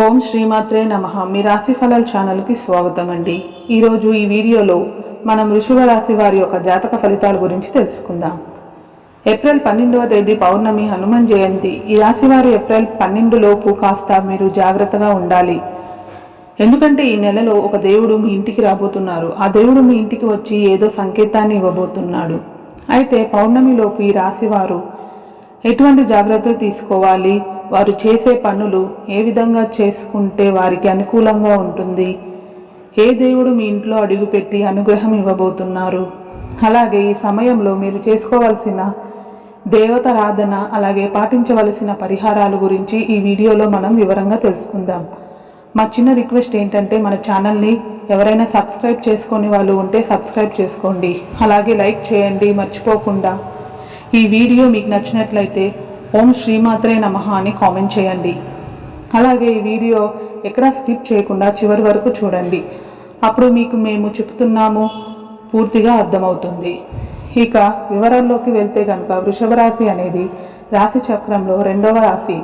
ఓం శ్రీమాత్రే నమ. మీ రాశి ఫలాల ఛానల్కి స్వాగతం అండి. ఈరోజు ఈ వీడియోలో మనం వృషభ రాశి వారి యొక్క జాతక ఫలితాల గురించి తెలుసుకుందాం. ఏప్రిల్ పన్నెండవ తేదీ పౌర్ణమి హనుమాన్ జయంతి. ఈ రాశి వారు ఏప్రిల్ పన్నెండు లోపు కాస్త మీరు జాగ్రత్తగా ఉండాలి. ఎందుకంటే ఈ నెలలో ఒక దేవుడు మీ ఇంటికి రాబోతున్నారు. ఆ దేవుడు మీ ఇంటికి వచ్చి ఏదో సంకేతాన్ని ఇవ్వబోతున్నాడు. అయితే పౌర్ణమి లోపు ఈ రాశి వారు ఎటువంటి జాగ్రత్తలు తీసుకోవాలి? వారు చేసే పనులు ఏ విధంగా చేసుకుంటే వారికి అనుకూలంగా ఉంటుంది? ఏ దేవుడు మీ ఇంట్లో అడుగుపెట్టి అనుగ్రహం ఇవ్వబోతున్నారు? అలాగే ఈ సమయంలో మీరు చేసుకోవాల్సిన దేవతారాధన అలాగే పాటించవలసిన పరిహారాల గురించి ఈ వీడియోలో మనం వివరంగా తెలుసుకుందాం. మా చిన్న రిక్వెస్ట్ ఏంటంటే మన ఛానల్ని ఎవరైనా సబ్స్క్రైబ్ చేసుకొని వాళ్ళు ఉంటే సబ్స్క్రైబ్ చేసుకోండి. అలాగే లైక్ చేయండి మర్చిపోకుండా. ఈ వీడియో మీకు నచ్చినట్లయితే ఓం శ్రీమాత్రే నమ అని కామెంట్ చేయండి. అలాగే ఈ వీడియో ఎక్కడా స్కిప్ చేయకుండా చివరి వరకు చూడండి. అప్పుడు మీకు మేము చెప్తున్నాము పూర్తిగా అర్థమవుతుంది. ఇక వివరాల్లోకి వెళ్తే కనుక వృషభ రాశి అనేది రాశి చక్రంలో రెండవ రాశి.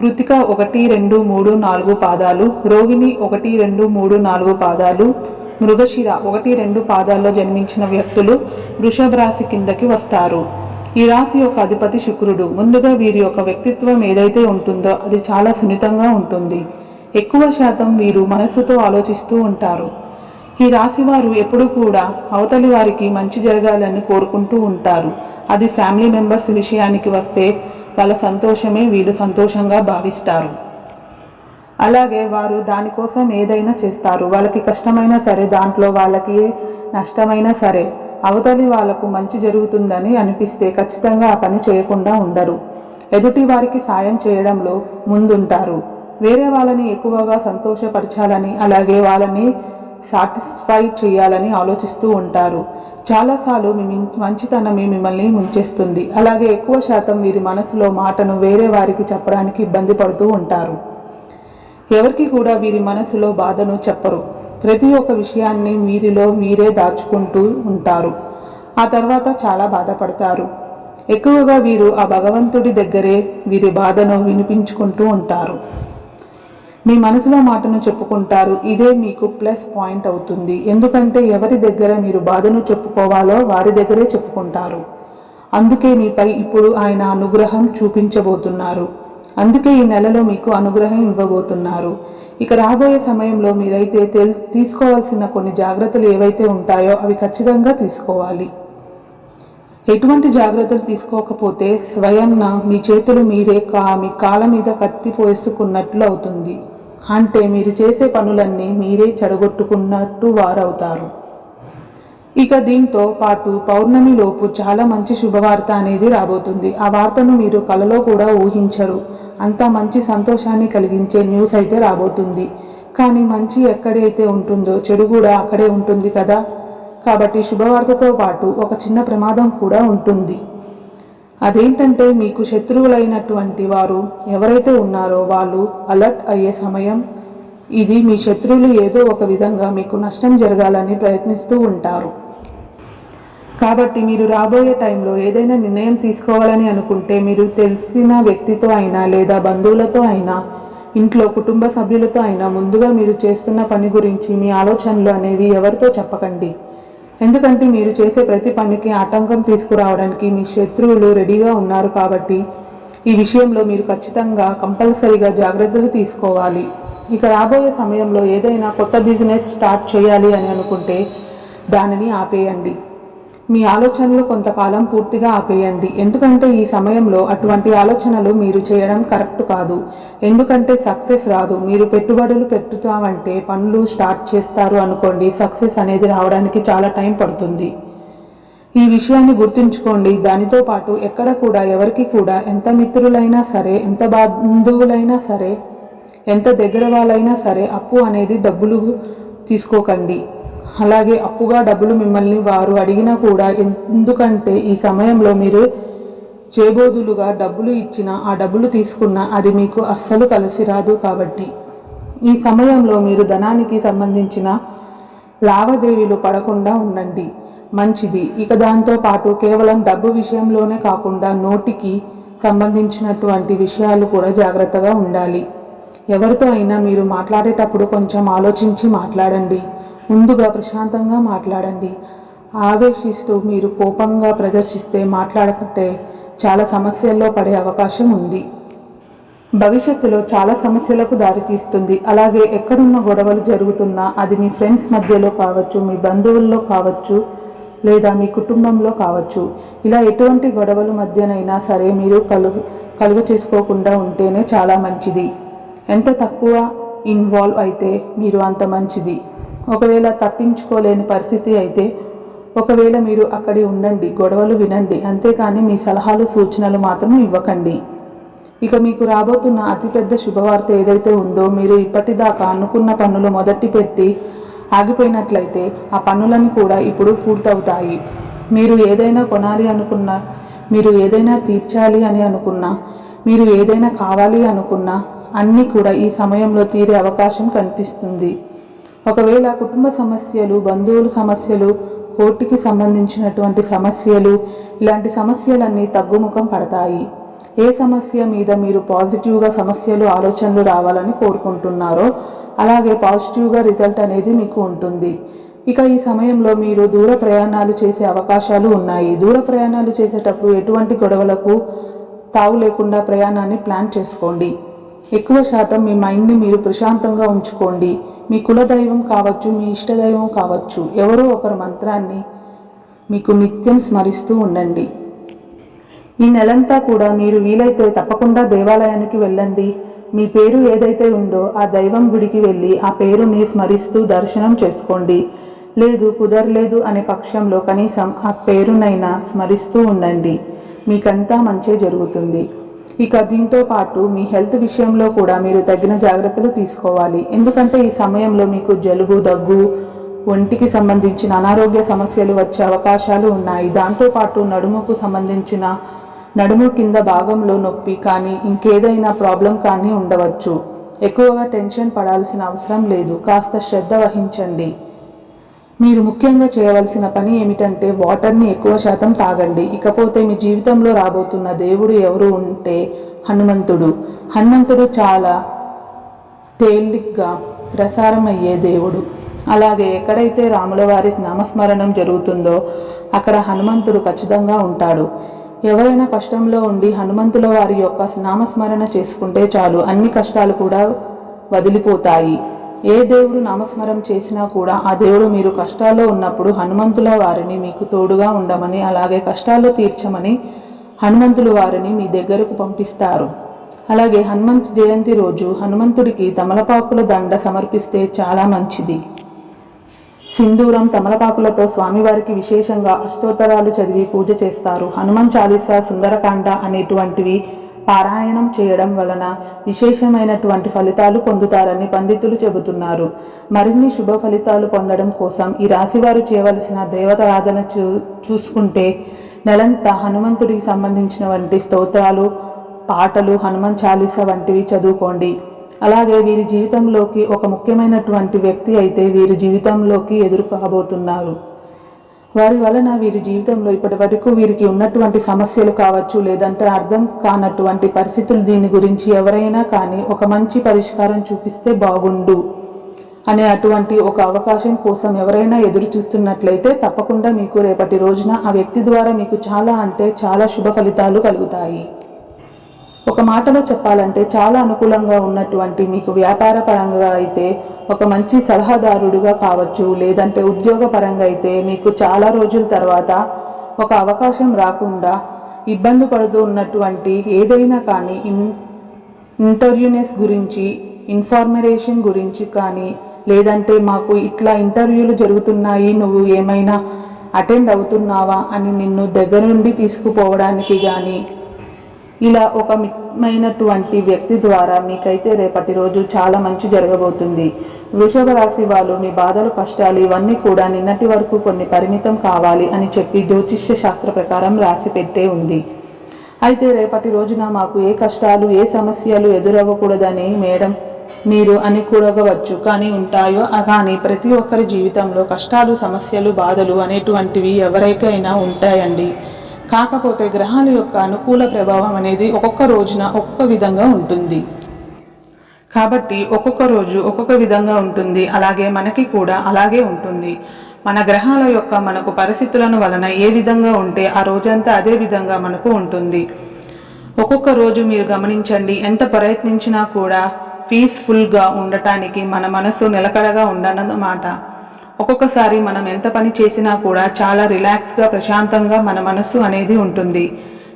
కృతిక ఒకటి రెండు మూడు నాలుగు పాదాలు రోహిణి ఒకటి రెండు మూడు నాలుగు పాదాలు మృగశిర ఒకటి రెండు పాదాల్లో జన్మించిన వ్యక్తులు వృషభ రాశి కిందకి వస్తారు. ఈ రాశి యొక్క అధిపతి శుక్రుడు. ముందుగా వీరి యొక్క వ్యక్తిత్వం ఏదైతే ఉంటుందో అది చాలా సున్నితంగా ఉంటుంది. ఎక్కువ శాతం వీరు మనస్సుతో ఆలోచిస్తూ ఉంటారు. ఈ రాశి వారు ఎప్పుడు కూడా అవతలి వారికి మంచి జరగాలని కోరుకుంటూ ఉంటారు. అది ఫ్యామిలీ మెంబర్స్ విషయానికి వస్తే వాళ్ళ సంతోషమే వీళ్ళు సంతోషంగా భావిస్తారు. అలాగే వారు దానికోసం ఏదైనా చేస్తారు. వాళ్ళకి కష్టమైనా సరే దాంట్లో వాళ్ళకి నష్టమైనా సరే అవతలి వాళ్ళకు మంచి జరుగుతుందని అనిపిస్తే ఖచ్చితంగా ఆ పని చేయకుండా ఉండరు. ఎదుటి వారికి సాయం చేయడంలో ముందుంటారు. వేరే వాళ్ళని ఎక్కువగా సంతోషపరచాలని అలాగే వాళ్ళని సాటిస్ఫై చేయాలని ఆలోచిస్తూ ఉంటారు. చాలాసార్లు మీ మంచితనమే మిమ్మల్ని ముంచేస్తుంది. అలాగే ఎక్కువ శాతం వీరి మనసులో మాటను వేరే వారికి చెప్పడానికి ఇబ్బంది పడుతూ ఉంటారు. ఎవరికి కూడా వీరి మనసులో బాధను చెప్పరు. ప్రతి ఒక్క విషయాన్ని వీరిలో మీరే దాచుకుంటూ ఉంటారు. ఆ తర్వాత చాలా బాధపడతారు. ఎక్కువగా వీరు ఆ భగవంతుడి దగ్గరే వీరి బాధను వినిపించుకుంటూ ఉంటారు. మీ మనసులో మాటను చెప్పుకుంటారు. ఇదే మీకు ప్లస్ పాయింట్ అవుతుంది. ఎందుకంటే ఎవరి దగ్గర మీరు బాధను చెప్పుకోవాలో వారి దగ్గరే చెప్పుకుంటారు. అందుకే మీపై ఇప్పుడు ఆయన అనుగ్రహం చూపించబోతున్నారు. అందుకే ఈ నెలలో మీకు అనుగ్రహం ఇవ్వబోతున్నారు. ఇక రాబోయే సమయంలో మీరైతే తెల్ తీసుకోవాల్సిన కొన్ని జాగ్రత్తలు ఏవైతే ఉంటాయో అవి ఖచ్చితంగా తీసుకోవాలి. ఎటువంటి జాగ్రత్తలు తీసుకోకపోతే స్వయంగా మీ చేతులు మీరే కా మీ కాళ్ళ మీద కత్తి పోసుకున్నట్లు అవుతుంది. అంటే మీరు చేసే పనులన్నీ మీరే చెడగొట్టుకున్నట్టు వారవుతారు. ఇక దీంతో పాటు పౌర్ణమి లోపు చాలా మంచి శుభవార్త అనేది రాబోతుంది. ఆ వార్తను మీరు కలలో కూడా ఊహించరు. అంత మంచి సంతోషాన్ని కలిగించే న్యూస్ అయితే రాబోతుంది. కానీ మంచి ఎక్కడైతే ఉంటుందో చెడు కూడా అక్కడే ఉంటుంది కదా? కాబట్టి శుభవార్తతో పాటు ఒక చిన్న ప్రమాదం కూడా ఉంటుంది. అదేంటంటే మీకు శత్రువులైనటువంటి వారు ఎవరైతే ఉన్నారో వాళ్ళు అలర్ట్ అయ్యే సమయం ఇది మీ శత్రువులు ఏదో ఒక విధంగా మీకు నష్టం జరగాలని ప్రయత్నిస్తూ ఉంటారు. కాబట్టి మీరు రాబోయే టైంలో ఏదైనా నిర్ణయం తీసుకోవాలని అనుకుంటే మీరు తెలిసిన వ్యక్తితో అయినా లేదా బంధువులతో అయినా ఇంట్లో కుటుంబ సభ్యులతో అయినా ముందుగా మీరు చేస్తున్న పని గురించి మీ ఆలోచనలు అనేవి ఎవరితో చెప్పకండి. ఎందుకంటే మీరు చేసే ప్రతి పనికి ఆటంకం తీసుకురావడానికి మీ శత్రువులు రెడీగా ఉన్నారు కాబట్టి ఈ విషయంలో మీరు ఖచ్చితంగా కంపల్సరీగా జాగ్రత్తలు తీసుకోవాలి. ఇక రాబోయే సమయంలో ఏదైనా కొత్త బిజినెస్ స్టార్ట్ చేయాలి అని అనుకుంటే దానిని ఆపేయండి. మీ ఆలోచనలు కొంతకాలం పూర్తిగా ఆపేయండి. ఎందుకంటే ఈ సమయంలో అటువంటి ఆలోచనలు మీరు చేయడం కరెక్ట్ కాదు. ఎందుకంటే సక్సెస్ రాదు. మీరు పెట్టుబడులు పెట్టుతామంటే పనులు స్టార్ట్ చేస్తారు అనుకోండి సక్సెస్ అనేది రావడానికి చాలా టైం పడుతుంది. ఈ విషయాన్ని గుర్తుంచుకోండి. దానితో పాటు ఎక్కడ కూడా ఎవరికి కూడా ఎంత మిత్రులైనా సరే ఎంత బంధువులైనా సరే ఎంత దగ్గర వాళ్ళైనా సరే అప్పు అనేది డబ్బులు తీసుకోకండి. అలాగే అప్పుగా డబ్బులు మిమ్మల్ని వారు అడిగినా కూడా ఎందుకంటే ఈ సమయంలో మీరు చేబోదులుగా డబ్బులు ఇచ్చినా ఆ డబ్బులు తీసుకున్నా అది మీకు అస్సలు కలిసి రాదు కాబట్టి. ఈ సమయంలో మీరు ధనానికి సంబంధించిన లావాదేవీలు పడకుండా ఉండండి. మంచిది. ఇక దాంతో పాటు కేవలం డబ్బు విషయంలోనే కాకుండా నోటికి సంబంధించినటువంటి విషయాలు కూడా జాగ్రత్తగా ఉండాలి. ఎవరితో అయినా మీరు మాట్లాడేటప్పుడు కొంచెం ఆలోచించి మాట్లాడండి. ముందుగా ప్రశాంతంగా మాట్లాడండి. ఆవేశిస్తూ మీరు కోపంగా ప్రదర్శిస్తే మాట్లాడకుంటే చాలా సమస్యల్లో పడే అవకాశం ఉంది. భవిష్యత్తులో చాలా సమస్యలకు దారితీస్తుంది అలాగే ఎక్కడున్న గొడవలు జరుగుతున్నా అది మీ ఫ్రెండ్స్ మధ్యలో కావచ్చు మీ బంధువుల్లో కావచ్చు లేదా మీ కుటుంబంలో కావచ్చు. ఇలా ఎటువంటి గొడవల మధ్యనైనా సరే మీరు కలుగు కలుగ చేసుకోకుండా ఉంటేనే చాలా మంచిది. ఎంత తక్కువ ఇన్వాల్వ్ అయితే మీరు అంత మంచిది. ఒకవేళ తప్పించుకోలేని పరిస్థితి అయితే ఒకవేళ మీరు అక్కడి ఉండండి గొడవలు వినండి. అంతేకాని మీ సలహాలు సూచనలు మాత్రం ఇవ్వకండి. ఇక మీకు రాబోతున్న అతిపెద్ద శుభవార్త ఏదైతే ఉందో మీరు ఇప్పటిదాకా అనుకున్న పనులు మొదటి పెట్టి ఆగిపోయినట్లయితే ఆ పనులన్నీ కూడా ఇప్పుడు పూర్తవుతాయి. మీరు ఏదైనా కొనాలి అనుకున్నా మీరు ఏదైనా తీర్చాలి అని అనుకున్నా మీరు ఏదైనా కావాలి అనుకున్నా అన్నీ కూడా ఈ సమయంలో తీరే అవకాశం కనిపిస్తుంది. ఒకవేళ కుటుంబ సమస్యలు బంధువుల సమస్యలు కోర్టుకి సంబంధించినటువంటి సమస్యలు ఇలాంటి సమస్యలన్నీ తగ్గుముఖం పడతాయి. ఏ సమస్య మీద మీరు పాజిటివ్గా సమస్యలు ఆలోచనలు రావాలని కోరుకుంటున్నారో అలాగే పాజిటివ్గా రిజల్ట్ అనేది మీకు ఉంటుంది. ఇక ఈ సమయంలో మీరు దూర ప్రయాణాలు చేసే అవకాశాలు ఉన్నాయి. దూర ప్రయాణాలు చేసేటప్పుడు ఎటువంటి గొడవలకు తావు లేకుండా ప్రయాణాన్ని ప్లాన్ చేసుకోండి. ఎక్కువ శాతం మీ మైండ్ని మీరు ప్రశాంతంగా ఉంచుకోండి. మీ కులదైవం కావచ్చు మీ ఇష్టదైవం కావచ్చు ఎవరో ఒకరు మంత్రాన్ని మీకు నిత్యం స్మరిస్తూ ఉండండి. ఈ నెలంతా కూడా మీరు వీలైతే తప్పకుండా దేవాలయానికి వెళ్ళండి. మీ పేరు ఏదైతే ఉందో ఆ దైవం గుడికి వెళ్ళి ఆ పేరుని స్మరిస్తూ దర్శనం చేసుకోండి. లేదు కుదరలేదు అనే పక్షంలో కనీసం ఆ పేరునైనా స్మరిస్తూ ఉండండి. మీకంతా మంచే జరుగుతుంది. ఇక దీంతో పాటు మీ హెల్త్ విషయంలో కూడా మీరు తగిన జాగ్రత్తలు తీసుకోవాలి. ఎందుకంటే ఈ సమయంలో మీకు జలుబు దగ్గు ఒంటికి సంబంధించిన అనారోగ్య సమస్యలు వచ్చే అవకాశాలు ఉన్నాయి. దాంతోపాటు నడుముకు సంబంధించిన నడుము కింద భాగంలో నొప్పి కానీ ఇంకేదైనా ప్రాబ్లం కానీ ఉండవచ్చు. ఎక్కువగా టెన్షన్ పడాల్సిన అవసరం లేదు. కాస్త శ్రద్ధ వహించండి. మీరు ముఖ్యంగా చేయవలసిన పని ఏమిటంటే వాటర్ని ఎక్కువ శాతం తాగండి. ఇకపోతే మీ జీవితంలో రాబోతున్న దేవుడు ఎవరు ఉంటే హనుమంతుడు. హనుమంతుడు చాలా తేలిగ్గా ప్రసారం అయ్యే దేవుడు. అలాగే ఎక్కడైతే రాముల వారి నామస్మరణం జరుగుతుందో అక్కడ హనుమంతుడు ఖచ్చితంగా ఉంటాడు. ఎవరైనా కష్టంలో ఉండి హనుమంతుల వారి యొక్క నామస్మరణ చేసుకుంటే చాలు. అన్ని కష్టాలు కూడా వదిలిపోతాయి. ఏ దేవుడు నామస్మరం చేసినా కూడా ఆ దేవుడు మీరు కష్టాల్లో ఉన్నప్పుడు హనుమంతుల వారిని మీకు తోడుగా ఉండమని అలాగే కష్టాల్లో తీర్చమని హనుమంతుల వారిని మీ దగ్గరకు పంపిస్తారు. అలాగే హనుమంత్ జయంతి రోజు హనుమంతుడికి తమలపాకుల దండ సమర్పిస్తే చాలా మంచిది. సింధూరం తమలపాకులతో స్వామివారికి విశేషంగా అష్టోత్తరాలు చదివి పూజ చేస్తారు. హనుమాన్ చాలీసా సుందరకాండ అనేటువంటివి పారాయణం చేయడం వలన విశేషమైనటువంటి ఫలితాలు పొందుతారని పండితులు చెబుతున్నారు. మరిన్ని శుభ ఫలితాలు పొందడం కోసం ఈ రాశివారు చేయవలసిన దేవతారాధన చూ చూసుకుంటే నెలంతా హనుమంతుడికి సంబంధించిన వంటి స్తోత్రాలు పాటలు హనుమాన్ చాలీస వంటివి చదువుకోండి. అలాగే వీరి జీవితంలోకి ఒక ముఖ్యమైనటువంటి వ్యక్తి అయితే వీరి జీవితంలోకి ఎదురు కాబోతున్నారు వారి వలన వీరి జీవితంలో ఇప్పటి వరకు వీరికి ఉన్నటువంటి సమస్యలు కావచ్చు లేదంటే అర్థం కానటువంటి పరిస్థితులు దీని గురించి ఎవరైనా కానీ ఒక మంచి పరిష్కారం చూపిస్తే బాగుండు అనే అటువంటి ఒక అవకాశం కోసం ఎవరైనా ఎదురు చూస్తున్నట్లయితే తప్పకుండా మీకు రేపటి రోజున ఆ వ్యక్తి ద్వారా మీకు చాలా అంటే చాలా శుభ ఫలితాలు కలుగుతాయి. ఒక మాటలో చెప్పాలంటే చాలా అనుకూలంగా ఉన్నటువంటి మీకు వ్యాపార పరంగా అయితే ఒక మంచి సలహాదారుడుగా కావచ్చు లేదంటే ఉద్యోగ పరంగా అయితే మీకు చాలా రోజుల తర్వాత ఒక అవకాశం రాకుండా ఇబ్బంది పడుతూ ఉన్నటువంటి ఏదైనా కానీ ఇన్ ఇంటర్వ్యూనెస్ గురించి ఇన్ఫార్మరేషన్ గురించి కానీ లేదంటే మాకు ఇట్లా ఇంటర్వ్యూలు జరుగుతున్నాయి నువ్వు ఏమైనా అటెండ్ అవుతున్నావా అని నిన్ను దగ్గర నుండి తీసుకుపోవడానికి కానీ ఇలా ఒక మితమైనటువంటి వ్యక్తి ద్వారా మీకైతే రేపటి రోజు చాలా మంచి జరగబోతుంది. వృషభ రాశి వాళ్ళు మీ బాధలు కష్టాలు ఇవన్నీ కూడా నిన్నటి వరకు కొన్ని పరిమితం కావాలి అని చెప్పి జ్యోతిష్య శాస్త్ర ప్రకారం రాసి పెట్టే ఉంది. అయితే రేపటి రోజున మాకు ఏ కష్టాలు ఏ సమస్యలు ఎదురవ్వకూడదని మేడం మీరు అనుకూడవచ్చు కానీ ఉంటాయో కానీ ప్రతి ఒక్కరి జీవితంలో కష్టాలు సమస్యలు బాధలు అనేటువంటివి ఎవరికైనా ఉంటాయండి. కాకపోతే గ్రహాల యొక్క అనుకూల ప్రభావం అనేది ఒక్కొక్క రోజున ఒక్కొక్క విధంగా ఉంటుంది. కాబట్టి ఒక్కొక్క రోజు ఒక్కొక్క విధంగా ఉంటుంది. అలాగే మనకి కూడా అలాగే ఉంటుంది. మన గ్రహాల యొక్క మనకు పరిస్థితులను వలన ఏ విధంగా ఉంటే ఆ రోజంతా అదే విధంగా మనకు ఉంటుంది. ఒక్కొక్క రోజు మీరు గమనించండి. ఎంత ప్రయత్నించినా కూడా పీస్ఫుల్గా ఉండటానికి మన మనసు నిలకడగా ఉండనన్నమాట. ఒక్కొక్కసారి మనం ఎంత పని చేసినా కూడా చాలా రిలాక్స్గా ప్రశాంతంగా మన మనస్సు అనేది ఉంటుంది.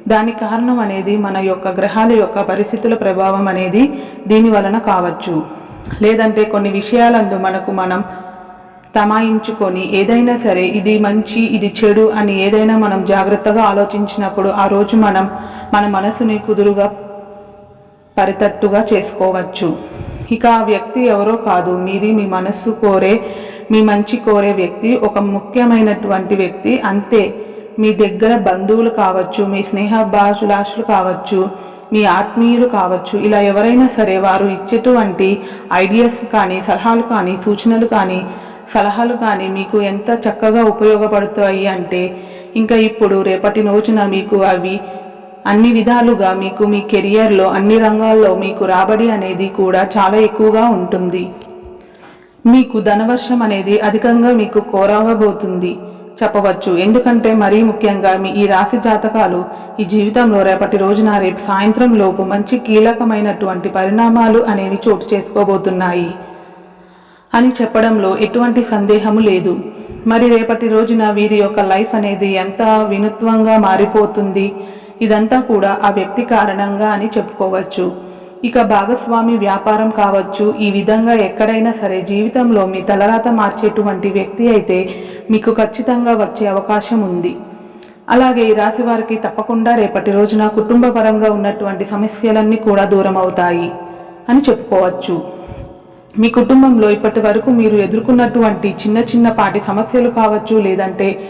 దాని కారణం అనేది మన యొక్క గ్రహాల యొక్క పరిస్థితుల ప్రభావం అనేది దీని వలన కావచ్చు. లేదంటే కొన్ని విషయాలందు మనకు మనం తమాయించుకొని ఏదైనా సరే ఇది మంచి ఇది చెడు అని ఏదైనా మనం జాగ్రత్తగా ఆలోచించినప్పుడు ఆ రోజు మనం మన మనసుని కుదురుగా పరితట్టుగా చేసుకోవచ్చు. ఇక ఆ వ్యక్తి ఎవరో కాదు మీది మీ మనస్సు కోరే మీ మంచి కోరే వ్యక్తి ఒక ముఖ్యమైనటువంటి వ్యక్తి అంతే. మీ దగ్గర బంధువులు కావచ్చు మీ స్నేహ భాషులాషులు కావచ్చు మీ ఆత్మీయులు కావచ్చు ఇలా ఎవరైనా సరే వారు ఇచ్చేటువంటి ఐడియాస్ కానీ సలహాలు కానీ సూచనలు కానీ సలహాలు కానీ మీకు ఎంత చక్కగా ఉపయోగపడుతాయి అంటే ఇంకా ఇప్పుడు రేపటి రోజున మీకు అవి అన్ని విధాలుగా మీకు మీ కెరియర్లో అన్ని రంగాల్లో మీకు రాబడి అనేది కూడా చాలా ఎక్కువగా ఉంటుంది. మీకు ధనవర్షం అనేది అధికంగా మీకు కోరవబోతుంది. చెప్పవచ్చు. ఎందుకంటే మరీ ముఖ్యంగా మీ ఈ రాశి జాతకాలు ఈ జీవితంలో రేపటి రోజున రేపు సాయంత్రం లోపు మంచి కీలకమైనటువంటి పరిణామాలు అనేవి చోటు చేసుకోబోతున్నాయి అని చెప్పడంలో ఎటువంటి సందేహము లేదు. మరి రేపటి రోజున వీరి యొక్క లైఫ్ అనేది ఎంత వినూత్వంగా మారిపోతుంది? ఇదంతా కూడా ఆ వ్యక్తి కారణంగా అని చెప్పుకోవచ్చు. ఇక భాగస్వామి వ్యాపారం కావచ్చు ఈ విధంగా ఎక్కడైనా సరే జీవితంలో మీ తలరాత మార్చేటువంటి వ్యక్తి అయితే మీకు ఖచ్చితంగా వచ్చే అవకాశం ఉంది. అలాగే ఈ రాశి వారికి తప్పకుండా రేపటి రోజున కుటుంబపరంగా ఉన్నటువంటి సమస్యలన్నీ కూడా దూరం అవుతాయి అని చెప్పుకోవచ్చు. మీ కుటుంబంలో ఇప్పటి వరకు మీరు ఎదుర్కొన్నటువంటి చిన్న చిన్న పాటి సమస్యలు కావచ్చు లేదంటే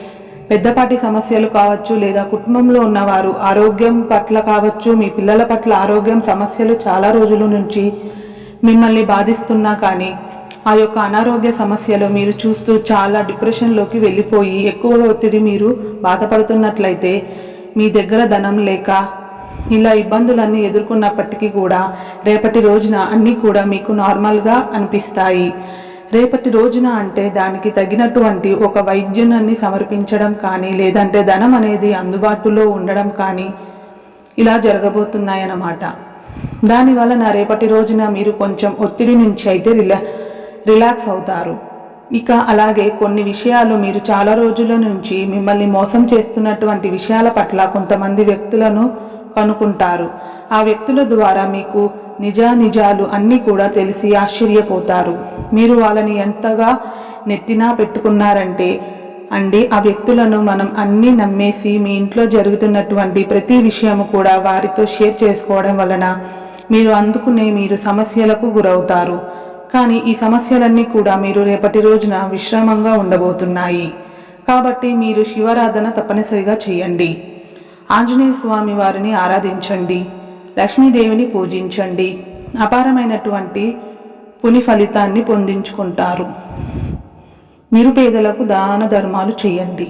పెద్దపాటి సమస్యలు కావచ్చు లేదా కుటుంబంలో ఉన్నవారు ఆరోగ్యం పట్ల కావచ్చు మీ పిల్లల పట్ల ఆరోగ్యం సమస్యలు చాలా రోజుల నుంచి మిమ్మల్ని బాధిస్తున్నా కానీ ఆ యొక్క అనారోగ్య సమస్యలు మీరు చూస్తూ చాలా డిప్రెషన్లోకి వెళ్ళిపోయి ఎక్కువగా ఒత్తిడి మీరు బాధపడుతున్నట్లయితే మీ దగ్గర ధనం లేక ఇలా ఇబ్బందులన్నీ ఎదుర్కొన్నప్పటికీ కూడా రేపటి రోజున అన్నీ కూడా మీకు నార్మల్గా అనిపిస్తాయి. రేపటి రోజున అంటే దానికి తగినటువంటి ఒక వైద్యునాన్ని సమర్పించడం కానీ లేదంటే ధనం అనేది అందుబాటులో ఉండడం కానీ ఇలా జరగబోతున్నాయన్నమాట. దాని వలన రేపటి రోజున మీరు కొంచెం ఒత్తిడి నుంచి అయితే రిలా రిలాక్స్ అవుతారు. ఇక అలాగే కొన్ని విషయాలు మీరు చాలా రోజుల నుంచి మిమ్మల్ని మోసం చేస్తున్నటువంటి విషయాల పట్ల కొంతమంది వ్యక్తులను కనుక్కుంటారు. ఆ వ్యక్తుల ద్వారా మీకు నిజానిజాలు అన్నీ కూడా తెలిసి ఆశ్చర్యపోతారు. మీరు వాళ్ళని ఎంతగా నెత్తినా పెట్టుకున్నారంటే అండి ఆ వ్యక్తులను మనం అన్నీ నమ్మేసి మీ ఇంట్లో జరుగుతున్నటువంటి ప్రతి విషయము కూడా వారితో షేర్ చేసుకోవడం వలన మీరు అందుకునే మీరు సమస్యలకు గురవుతారు. కానీ ఈ సమస్యలన్నీ కూడా మీరు రేపటి రోజున విశ్రామంగా ఉండబోతున్నాయి. కాబట్టి మీరు శివారాధన తప్పనిసరిగా చేయండి. ఆంజనేయ స్వామి వారిని ఆరాధించండి. లక్ష్మీదేవిని పూజించండి. అపారమైనటువంటి పుని ఫలితాన్ని పొందించుకుంటారు. నిరుపేదలకు దాన ధర్మాలు చేయండి.